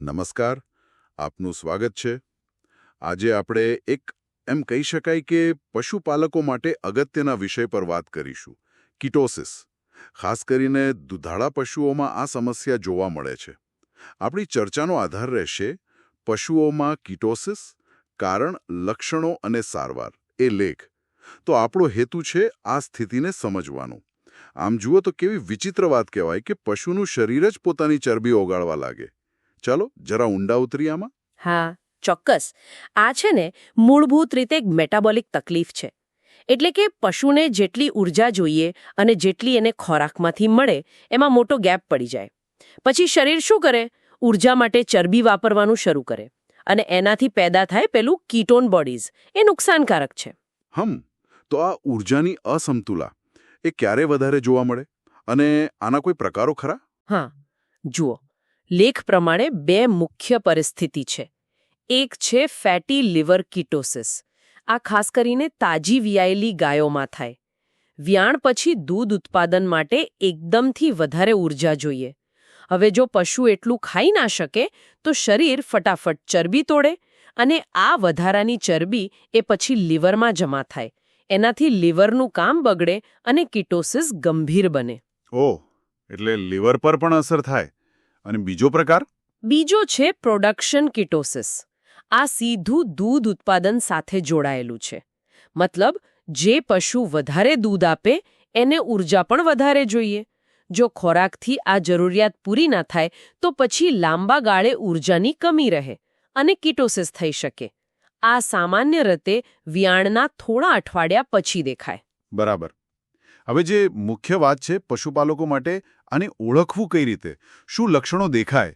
નમસ્કાર, આપનું સ્વાગત છે. આજે આપણે એક એમ કહી શકાય કે પશુપાલકો માટે અગત્યના વિષય પર વાત કરીશું, કિટોસિસ. ખાસ કરીને દુધાળા પશુઓમાં આ સમસ્યા જોવા મળે છે. આપણી ચર્ચાનો આધાર રહેશે પશુઓમાં કીટોસિસ, કારણ, લક્ષણો અને સારવાર, એ લેખ. તો આપણો હેતુ છે આ સ્થિતિને સમજવાનો. આમ જુઓ તો કેવી વિચિત્ર વાત કહેવાય કે પશુનું શરીર જ પોતાની ચરબી ઓગાળવા લાગે. ચાલો જરા ઊંડા ઉતરી આમાં. હા ચોક્કસ. આ છે ને મૂળભૂત રીતે એક મેટાબોલિક તકલીફ છે. એટલે કે પશુને જેટલી ઊર્જા જોઈએ અને જેટલી એને ખોરાકમાંથી મળે એમાં મોટો ગેપ પડી જાય. પછી શરીર શું કરે? ઊર્જા માટે ચરબી વાપરવાનું શરૂ કરે અને એનાથી પેદા થાય પેલું કીટોન બોડીઝ. એ નુકસાનકારક છે. હમ તો આ ઊર્જાની અસમતુલા એ ક્યારે વધારે જોવા મળે? અને આના કોઈ પ્રકારો ખરા? હા જુઓ. લેખ પ્રમાણે બે મુખ્ય પરિસ્થિતિ છે. એક છે ફેટી લિવર કિટોસિસ આ ખાસ કરીને તાજી વિયાયેલી ગાયોમાં થાય. વ્યાણ પછી દૂધ ઉત્પાદન માટે એકદમથી વધારે ઊર્જા જોઈએ. હવે જો પશુ એટલું ખાઈ ના શકે, તો શરીર ફટાફટ ચરબી તોડે અને આ વધારાની ચરબી એ પછી લીવરમાં જમા થાય. એનાથી લીવરનું કામ બગડે અને કીટોસિસ ગંભીર બને. ઓહ, એટલે લીવર પર પણ અસર થાય. અને બીજો પ્રકાર? બીજો છે પ્રોડક્શન કિટોસિસ આ સીધું દૂધ ઉત્પાદન સાથે જોડાયેલું છે. મતલબ જે પશુ વધારે દૂધ આપે એને ઊર્જા પણ વધારે જોઈએ. જો ખોરાકથી આ જરૂરિયાત પૂરી ના થાય તો પછી લાંબા ગાળે ઊર્જાની કમી રહે અને કિટોસિસ થઈ શકે. આ સામાન્ય રીતે વિયાણના થોડા અઠવાડિયા પછી દેખાય. બરાબર. હવે જે મુખ્ય વાત છે પશુપાલકો માટે આને ઓળખવું કઈ રીતે? શું લક્ષણો દેખાય?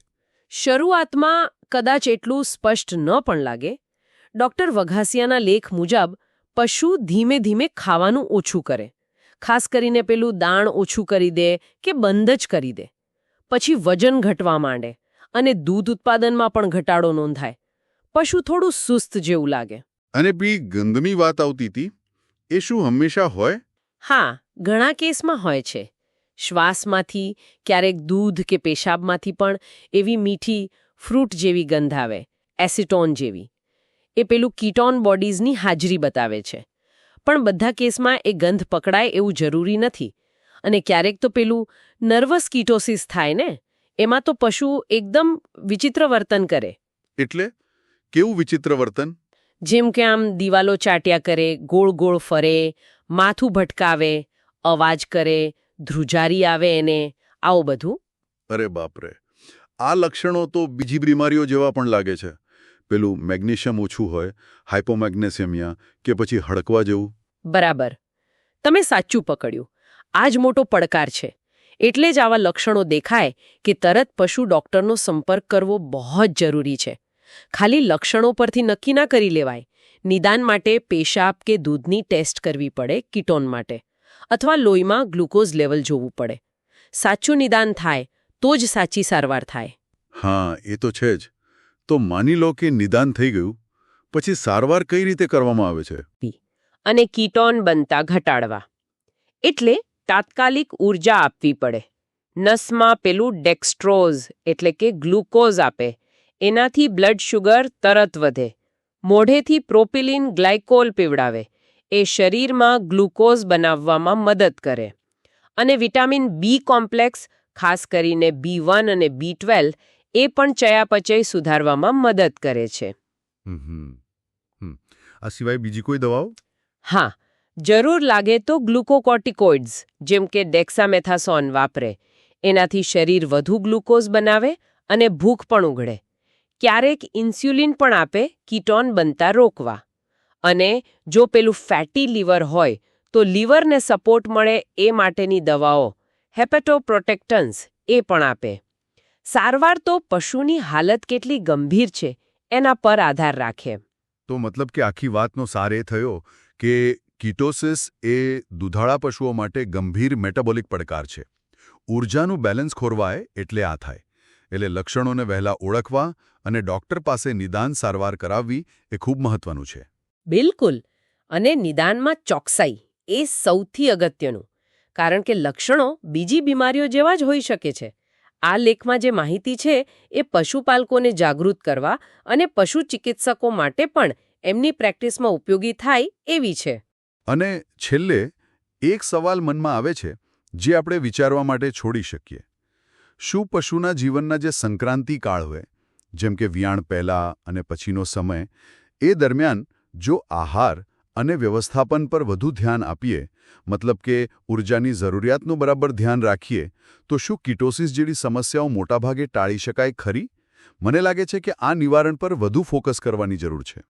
શરૂઆતમાં કદાચ એટલું સ્પષ્ટ ન પણ લાગે. ડોક્ટર વઘાસિયાના લેખ મુજબ પશુ ધીમે ધીમે ખાવાનું ઓછું કરે. ખાસ કરીને પેલું દાણ ઓછું કરી દે કે બંધ જ કરી દે. પછી વજન ઘટવા માંડે અને દૂધ ઉત્પાદનમાં પણ ઘટાડો નોંધાય. પશુ થોડું સુસ્ત જેવું લાગે. અને પી ગંદમી વાત આવતી હતી એ શું હંમેશા હોય? હા ઘણા કેસમાં હોય છે. શ્વાસમાંથી ક્યારેક દૂધ કે પેશાબમાંથી પણ એવી મીઠી ફ્રૂટ જેવી ગંધ આવે એસિટોન જેવી. એ પેલું કીટોન બોડીઝની હાજરી બતાવે છે. પણ બધા કેસમાં એ ગંધ પકડાય એવું જરૂરી નથી. અને ક્યારેક તો પેલું નર્વસ કીટોસિસ થાય ને એમાં તો પશુ એકદમ વિચિત્ર વર્તન કરે. એટલે? કેવું વિચિત્ર વર્તન? જેમ કે આમ દિવાલો ચાટ્યા કરે ગોળ ગોળ ફરે માથું ભટકાવે અવાજ કરે ધ્રુજારી આવે એને આવું બધું? અરે બાપરે. આ લક્ષણો તો બીજી બીમારીઓ જેવા પણ લાગે છે. પેલું મેગ્નેશિયમ ઓછું હોય હાઇપોમેગ્નેશિયમિયા કે પછી હડકવા જેવું. બરાબર. તમે સાચું પકડ્યું. આ જ મોટો પડકાર છે. એટલે જ આવા લક્ષણો દેખાય કે તરત પશુ ડોક્ટરનો સંપર્ક કરવો બહુ જ જરૂરી છે. ખાલી લક્ષણો પરથી નક્કી ના કરી લેવાય. નિદાન માટે પેશાબ કે દૂધની ટેસ્ટ કરવી પડે કીટોન માટે. અથવા લોહીમાં ગ્લુકોઝ લેવલ જોવું પડે. સાચું નિદાન થાય તો જ સાચી સારવાર થાય. હા એ તો છે જ. તો માની લો કે નિદાન થઈ ગયું પછી સારવાર કઈ રીતે કરવામાં આવે છે? અને કીટોન બનતા ઘટાડવા. એટલે તાત્કાલિક ઊર્જા આપવી પડે. નસમાં પેલું ડેક્સ્ટ્રોઝ એટલે કે ગ્લુકોઝ આપે. એનાથી બ્લડ શુગર તરત વધે. મોઢેથી પ્રોપિલિન ગ્લાયકોલ પીવડાવે. એ શરીરમાં ગ્લુકોઝ બનાવવામાં મદદ કરે. અને વિટામિન બી કોમ્પ્લેક્સ ખાસ કરીને બી વન અને બી ટ્વેલ્વ એ પણ ચયાપચય સુધારવામાં મદદ કરે છે. આ સિવાય બીજી કોઈ દવાઓ? હા જરૂર લાગે તો ગ્લુકોકોર્ટિકોઇડ્સ જેમ કે ડેક્સામેથાસોન વાપરે. એનાથી શરીર વધુ ગ્લુકોઝ બનાવે અને ભૂખ પણ ઉઘડે ક્યારેક ઇન્સ્યુલિન પણ આપે કીટોન બનતા રોકવા. અને જો પેલું ફેટી લીવર હોય, તો લીવરને સપોર્ટ મળે એ માટેની દવાઓ. હેપેટોપ્રોટેક્ટન્સ એ પણ આપે. સારવાર તો પશુની હાલત કેટલી ગંભીર છે, એના પર આધાર રાખે. તો મતલબ કે આખી વાતનો સાર એ થયો કે કિટોસિસ એ દુધાળા પશુઓ માટે ગંભીર મેટાબોલિક પડકાર છે. ઊર્જાનું બેલેન્સ ખોરવાય એટલે આ થાય. એટલે લક્ષણોને વહેલા ઓળખવા અને ડોક્ટર પાસે નિદાન સારવાર કરાવવી એ ખૂબ મહત્વનું છે. બિલકુલ. અને નિદાનમાં ચોકસાઈ, એ સૌથી અગત્યનું. કારણ કે લક્ષણો બીજી બીમારીઓ જેવા જ હોઈ શકે છે. આ લેખમાં જે માહિતી છે, એ પશુપાલકોને જાગૃત કરવા અને પશુ ચિકિત્સકો માટે પણ એમની પ્રેક્ટિસમાં ઉપયોગી થાય એવી છે. અને છેલ્લે, એક સવાલ મનમાં આવે છે, જે આપણે વિચારવા માટે છોડી શકીએ. શું પશુના જીવનના જે સંક્રાંતિ કાળ હોય, જેમ કે વિયાણ પહેલા અને પછીનો સમય, એ દરમિયાન જો આહાર અને વ્યવસ્થાપન પર વધુ ધ્યાન આપીએ, મતલબ કે ઊર્જાની જરૂરિયાતનું બરાબર ધ્યાન રાખીએ, તો શું કિટોસિસ જેવી સમસ્યાઓ મોટાભાગે ટાળી શકાય ખરી? મને લાગે છે કે આ નિવારણ પર વધુ ફોકસ કરવાની જરૂર છે.